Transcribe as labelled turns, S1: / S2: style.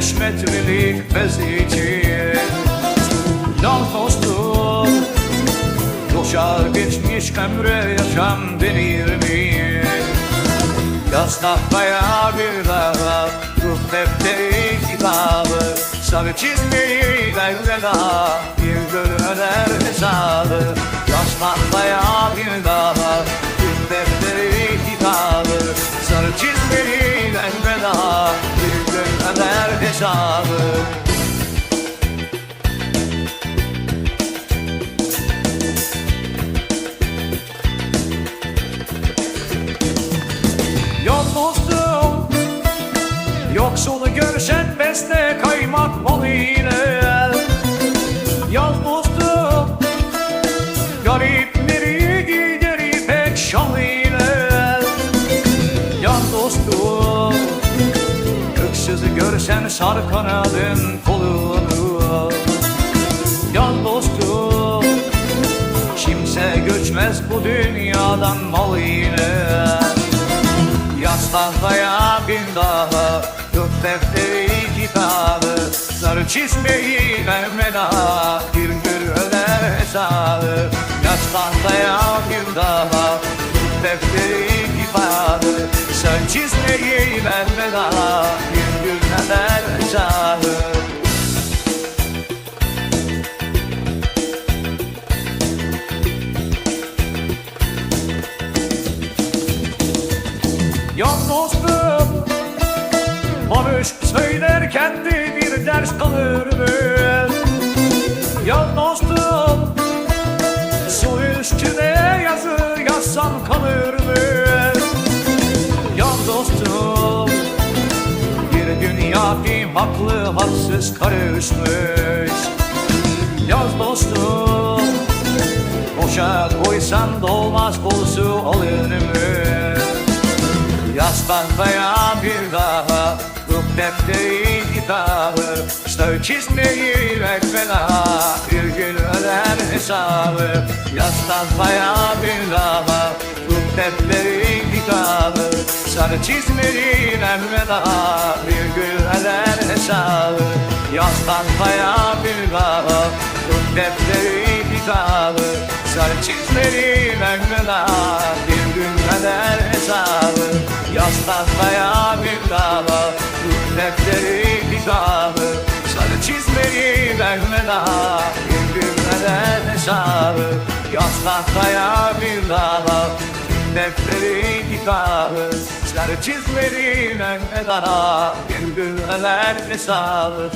S1: beş metrelik bez için. Lan dostum Coşar geçmiş ömre yaşam denir mi? Yaz tahtaya bir daha Ruh defteri kitabı. Sarı çizmeyi elveda Bir gün öder hesabı. Yaz hesabı Yok dostum Yoksulu görsen beste kaymak bol sar kanadın kolunu Yaz dostum Kimse göçmez bu dünyadan mal yine Yaz tahtaya bir daha Yok defteri kitabı Sarı çizmeyi vermeda Bir gün öder hesabı. Yaz tahtaya bir daha Yok defteri kitabı Sarı çizmeyi vermeda Bir Yan dostum Barış söylerken de bir ders kalırdı Yan dostum Su üstüne yazı yazsam kalırdı Yan dostum Bir dünya kim haklı haksız karışmış? Yaz dostum Boşa koysan dolmaz konusu alınmış Yaz tahtaya bir daha Ruh defteri kitabı Sır çizmeyi elveda Bir gün öder hesabı. Yaz tahtaya bir daha Ruh defteri kitabı Sarı çizmeli elveda Bir gün öder hesabı. Yaz tahtaya bir daha Ruh defteri kitabı Sarı çizmeli elveda Bir Yaz tahtaya bir daha Ruh defteri kitabı Sarı çizmeli elveda Bir gün öder hesabı. Yaz tahtaya bir daha Ruh defteri kitabı Sarı çizmeli elveda Bir gün öder hesabı